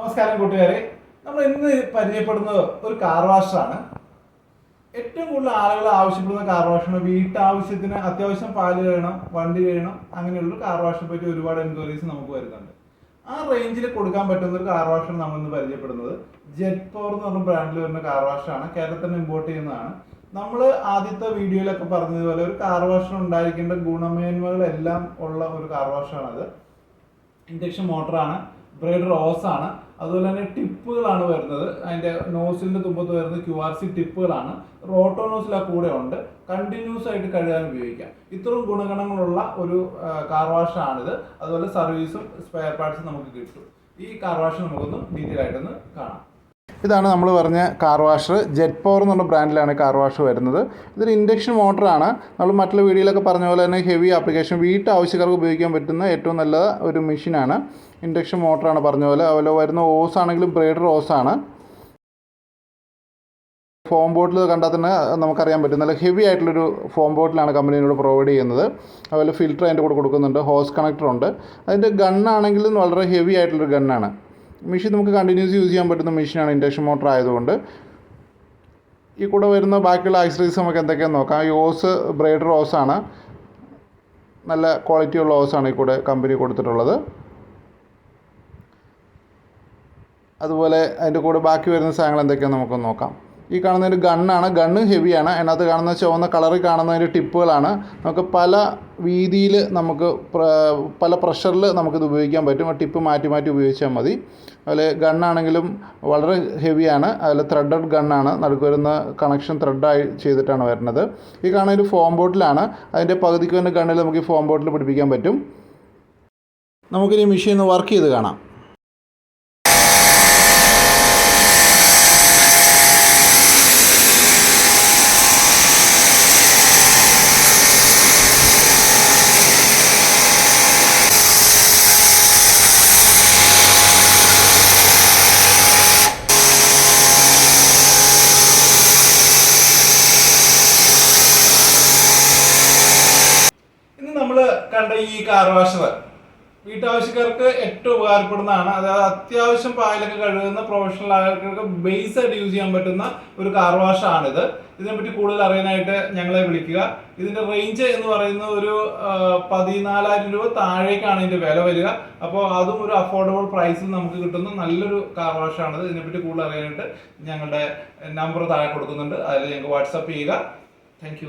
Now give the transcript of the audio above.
നമസ്കാരം കൂട്ടുകാരെ. നമ്മൾ ഇന്ന് പരിചയപ്പെടുന്നത് ഒരു കാർ വാഷറാണ് ഏറ്റവും കൂടുതൽ ആളുകൾ ആവശ്യപ്പെടുന്ന കാർ വാഷാണ് വീട്ടാവശ്യത്തിന് അത്യാവശ്യം പാൽ കഴിയണം വണ്ടി കഴിയണം അങ്ങനെയുള്ള കാർ വാഷിനെ പറ്റി ഒരുപാട് എൻക്വയറീസ് നമുക്ക് വരുന്നുണ്ട്. ആ റേഞ്ചിൽ കൊടുക്കാൻ പറ്റുന്ന ഒരു കാർ വാഷാണ് നമ്മൾ ഇന്ന് പരിചയപ്പെടുന്നത്. ജെറ്റ് പവർ എന്ന് പറഞ്ഞ ബ്രാൻഡിൽ വരുന്ന കാർ വാഷാണ് കേരളത്തിൽ നിന്ന് ഇമ്പോർട്ട് ചെയ്യുന്നതാണ്. നമ്മൾ ആദ്യത്തെ വീഡിയോയിലൊക്കെ പറഞ്ഞതുപോലെ ഒരു കാർ വാഷിന് ഉണ്ടായിരിക്കേണ്ട ഗുണമേന്മകളെല്ലാം ഉള്ള ഒരു കാർ വാഷാണത് ഇൻഡക്ഷൻ മോട്ടറാണ് ബ്രേഡ് റോസ് ആണ്. അതുപോലെ തന്നെ ടിപ്പുകളാണ് വരുന്നത്. അതിന്റെ നോസിലിന്റെ തുമ്പത്ത് വരുന്ന ക്യു ആർ സി ടിപ്പുകളാണ്. റോട്ടോ നോസിൽ ആ കൂടെ ഉണ്ട്. കണ്ടിന്യൂസ് ആയിട്ട് കഴുകാൻ ഉപയോഗിക്കാം. ഇത്രയും ഗുണഗണങ്ങളുള്ള ഒരു കാർ വാഷ് ആണിത്. അതുപോലെ സർവീസും സ്പെയർ പാർട്സും നമുക്ക് കിട്ടും. ഈ കാർ വാഷ് നമുക്കൊന്ന് ഡീറ്റെയിൽ ആയിട്ടൊന്ന് കാണാം. ഇതാണ് നമ്മൾ പറഞ്ഞ കാർ വാഷർ ജെറ്റ് പവർ എന്നുള്ള ബ്രാൻഡിലാണ് കാർ വാഷ് വരുന്നത്. ഇതൊരു ഇൻഡക്ഷൻ മോട്ടറാണ് നമ്മൾ മറ്റുള്ള വീഡിയോയിലൊക്കെ പറഞ്ഞ പോലെ തന്നെ ഹെവി ആപ്ലിക്കേഷൻ വീട്ട് ആവശ്യക്കാർക്ക് ഉപയോഗിക്കാൻ പറ്റുന്ന ഏറ്റവും നല്ല ഒരു മെഷീനാണ് ഇൻഡക്ഷൻ മോട്ടറാണ് പറഞ്ഞ പോലെ. അതുപോലെ വരുന്ന ഓസ് ആണെങ്കിലും ബ്രേഡർ ഓസ് ആണ്. ഫോം ബോട്ടിൽ കണ്ടാൽ തന്നെ നമുക്കറിയാൻ പറ്റും. നല്ല ഹെവി ആയിട്ടുള്ളൊരു ഫോം ബോട്ടിലാണ് കമ്പനിയോട് പ്രൊവൈഡ് ചെയ്യുന്നത്. അതുപോലെ ഫിൽറ്റർ അതിന്റെ കൂടെ കൊടുക്കുന്നുണ്ട്. ഹോസ് കണക്ടർ ഉണ്ട്. അതിന്റെ ഗണ്ണാണെങ്കിലും വളരെ ഹെവി ആയിട്ടുള്ളൊരു ഗണ്ണാണ് മെഷീൻ നമുക്ക് കണ്ടിന്യൂസ് യൂസ് ചെയ്യാൻ പറ്റുന്ന മെഷീനാണ് ഇൻഡക്ഷൻ മോട്ടർ ആയതുകൊണ്ട്. ഈ കൂടെ വരുന്ന ബാക്കിയുള്ള ആക്സറീസ് നമുക്ക് എന്തൊക്കെയാണെന്ന് നോക്കാം. ഈ ഓസ് റോസ് ആണ്. നല്ല ക്വാളിറ്റി ഉള്ള ഓസാണ് ഈ കൂടെ കമ്പനി കൊടുത്തിട്ടുള്ളത്. അതുപോലെ അതിന്റെ കൂടെ ബാക്കി വരുന്ന സാധനങ്ങൾ എന്തൊക്കെയാണെന്ന് നമുക്കൊന്ന് നോക്കാം. ഈ കാണുന്ന ഒരു ഗണ്ണാണ്. ഗണ്ണ് ഹെവിയാണ്. അതിനകത്ത് കാണുന്ന ചുവന്ന കളറിൽ കാണുന്ന ഒരു ടിപ്പുകളാണ്. നമുക്ക് പല വീതിയിൽ നമുക്ക് പല പ്രഷറിൽ നമുക്കിത് ഉപയോഗിക്കാൻ പറ്റും. ആ ടിപ്പ് മാറ്റി മാറ്റി ഉപയോഗിച്ചാൽ മതി. അതുപോലെ ഗണ്ണാണെങ്കിലും വളരെ ഹെവിയാണ്. അതിൽ ത്രെഡഡ് ഗണ്ണാണ്. നടുക്ക് വരുന്ന കണക്ഷൻ ത്രെഡായി ചെയ്തിട്ടാണ് വരുന്നത്. ഈ കാണുന്ന ഒരു ഫോം ബോട്ടിലാണ് അതിന്റെ പകുതിക്ക് വരുന്ന ഗണ്ണിൽ നമുക്ക് ഈ ഫോം ബോട്ടിൽ പിടിപ്പിക്കാൻ പറ്റും. നമുക്കിനി മെഷീൻ വർക്ക് ചെയ്ത് കാണാം ഇന്ന് നമ്മൾ കണ്ട ഈ കാർ വാഷർ വീട്ടാവശ്യക്കാർക്ക് ഏറ്റവും ഉപകാരപ്പെടുന്നതാണ്. അതായത് അത്യാവശ്യം പായലൊക്കെ കഴുകുന്ന പ്രൊഫഷണൽ ആൾക്കാർക്ക് ബേസ് ആയിട്ട് യൂസ് ചെയ്യാൻ പറ്റുന്ന ഒരു കാർ വാഷാണിത് ഇതിനെപ്പറ്റി കൂടുതൽ അറിയാനായിട്ട് ഞങ്ങളെ വിളിക്കുക. ഇതിന്റെ റേഞ്ച് എന്ന് പറയുന്ന ഒരു പതിനാലായിരം രൂപ താഴേക്കാണ് ഇതിന്റെ വില വരിക. അപ്പോൾ അതും ഒരു അഫോർഡബിൾ പ്രൈസിൽ നമുക്ക് കിട്ടുന്ന നല്ലൊരു കാർ വാഷാണിത് ഇതിനെപ്പറ്റി കൂടുതൽ അറിയാനായിട്ട് ഞങ്ങളുടെ നമ്പർ താഴെ കൊടുക്കുന്നുണ്ട്. അതിൽ ഞങ്ങൾക്ക് വാട്സപ്പ് ചെയ്യുക. താങ്ക്